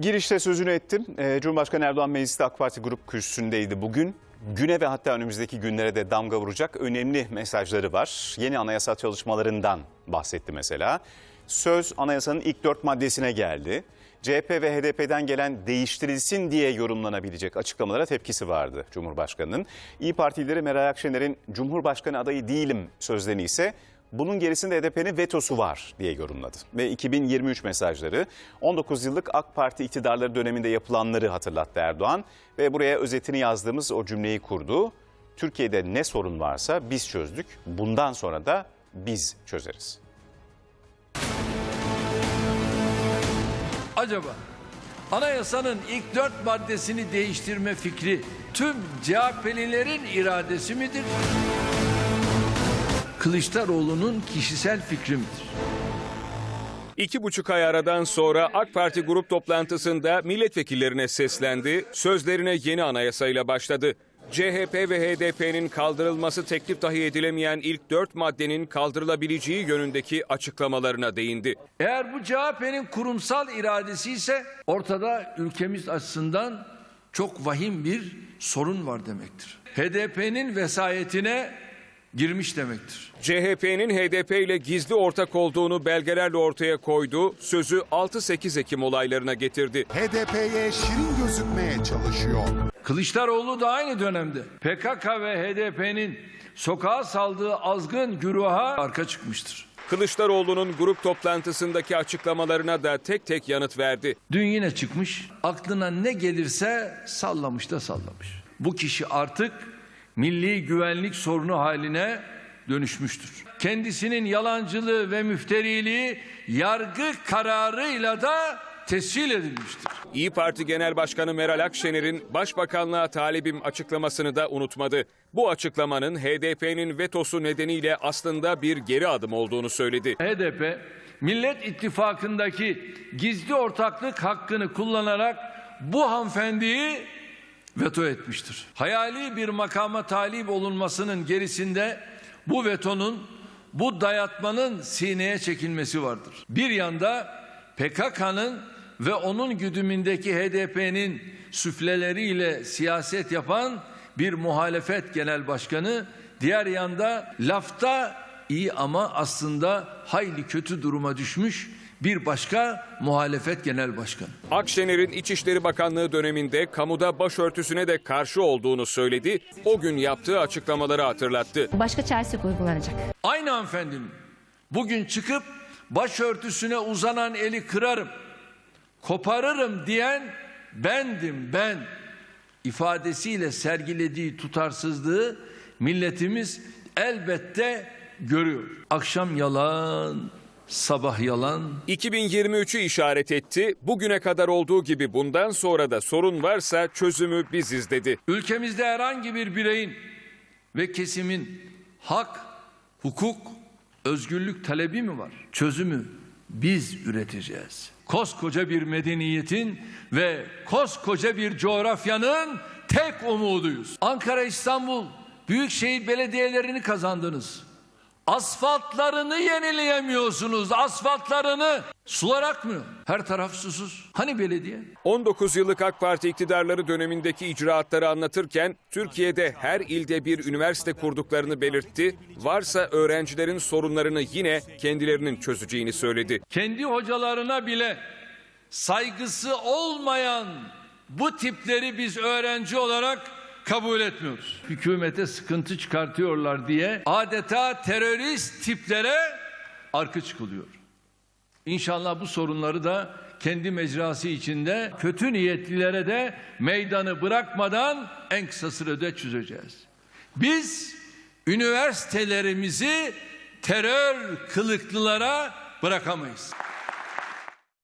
Girişte sözünü ettim. Ee, Cumhurbaşkanı Erdoğan Meclis'te AK Parti Grup Kürsüsü'ndeydi bugün. Güne ve hatta önümüzdeki günlere de damga vuracak önemli mesajları var. Yeni anayasa çalışmalarından bahsetti mesela. Söz anayasanın ilk dört maddesine geldi. CHP ve HDP'den gelen değiştirilsin diye yorumlanabilecek açıklamalara tepkisi vardı Cumhurbaşkanı'nın. İyi Parti lideri Meral Akşener'in Cumhurbaşkanı adayı değilim sözlerini ise bunun gerisinde HDP'nin vetosu var diye yorumladı. Ve 2023 mesajları 19 yıllık AK Parti iktidarları döneminde yapılanları hatırlattı Erdoğan. Ve buraya özetini yazdığımız o cümleyi kurdu. Türkiye'de ne sorun varsa biz çözdük. Bundan sonra da biz çözeriz. Acaba anayasanın ilk dört maddesini değiştirme fikri tüm CHP'lilerin iradesi midir? Kılıçdaroğlu'nun kişisel fikri midir? İki buçuk ay aradan sonra AK Parti grup toplantısında milletvekillerine seslendi, sözlerine yeni anayasayla başladı. CHP ve HDP'nin kaldırılması teklif dahi edilemeyen ilk dört maddenin kaldırılabileceği yönündeki açıklamalarına değindi. Eğer bu CHP'nin kurumsal iradesi ise ortada ülkemiz açısından çok vahim bir sorun var demektir. HDP'nin vesayetine girmiş demektir. CHP'nin HDP ile gizli ortak olduğunu belgelerle ortaya koydu, sözü 6-8 Ekim olaylarına getirdi. HDP'ye şirin gözükmeye çalışıyor. Kılıçdaroğlu da aynı dönemde PKK ve HDP'nin sokağa saldığı azgın güruha arka çıkmıştır. Kılıçdaroğlu'nun grup toplantısındaki açıklamalarına da tek tek yanıt verdi. Dün yine çıkmış aklına ne gelirse sallamış da sallamış. Bu kişi artık milli güvenlik sorunu haline dönüşmüştür. Kendisinin yalancılığı ve müfteriliği yargı kararıyla da tescil edilmiştir. İyi Parti Genel Başkanı Meral Akşener'in Başbakanlığa talibim açıklamasını da unutmadı. Bu açıklamanın HDP'nin vetosu nedeniyle aslında bir geri adım olduğunu söyledi. HDP Millet İttifakı'ndaki gizli ortaklık hakkını kullanarak bu hanımefendiyi veto etmiştir. Hayali bir makama talip olunmasının gerisinde bu vetonun, bu dayatmanın sineye çekilmesi vardır. Bir yanda PKK'nın ve onun güdümündeki HDP'nin süfleleriyle siyaset yapan bir muhalefet genel başkanı, diğer yanda lafta iyi ama aslında hayli kötü duruma düşmüş bir başka muhalefet genel başkanı. Akşener'in İçişleri Bakanlığı döneminde kamuda başörtüsüne de karşı olduğunu söyledi. O gün yaptığı açıklamaları hatırlattı. başka çaresi uygulanacak. Aynı hanımefendinin bugün çıkıp başörtüsüne uzanan eli kırarım, koparırım diyen bendim ben ifadesiyle sergilediği tutarsızlığı milletimiz elbette görüyor. Akşam yalan, sabah yalan, 2023'ü işaret etti. Bugüne kadar olduğu gibi bundan sonra da sorun varsa çözümü biziz dedi. Ülkemizde herhangi bir bireyin ve kesimin hak, hukuk, özgürlük talebi mi var? Çözümü biz üreteceğiz. Koskoca bir medeniyetin ve koskoca bir coğrafyanın tek umuduyuz. Ankara, İstanbul büyükşehir belediyelerini kazandınız. Asfaltlarını yenileyemiyorsunuz. Asfaltlarını sular akmıyor. Her taraf susuz. Hani belediye? 19 yıllık AK Parti iktidarları dönemindeki icraatları anlatırken Türkiye'de her ilde bir üniversite kurduklarını belirtti. Varsa öğrencilerin sorunlarını yine kendilerinin çözeceğini söyledi. kendi hocalarına bile saygısı olmayan bu tipleri biz öğrenci olarak kabul etmiyoruz. Hükümete sıkıntı çıkartıyorlar diye adeta terörist tiplere arka çıkılıyor. İnşallah bu sorunları da kendi mecrası içinde kötü niyetlilere de meydanı bırakmadan en kısa sürede çözeceğiz. Biz üniversitelerimizi terör kılıklılara bırakamayız.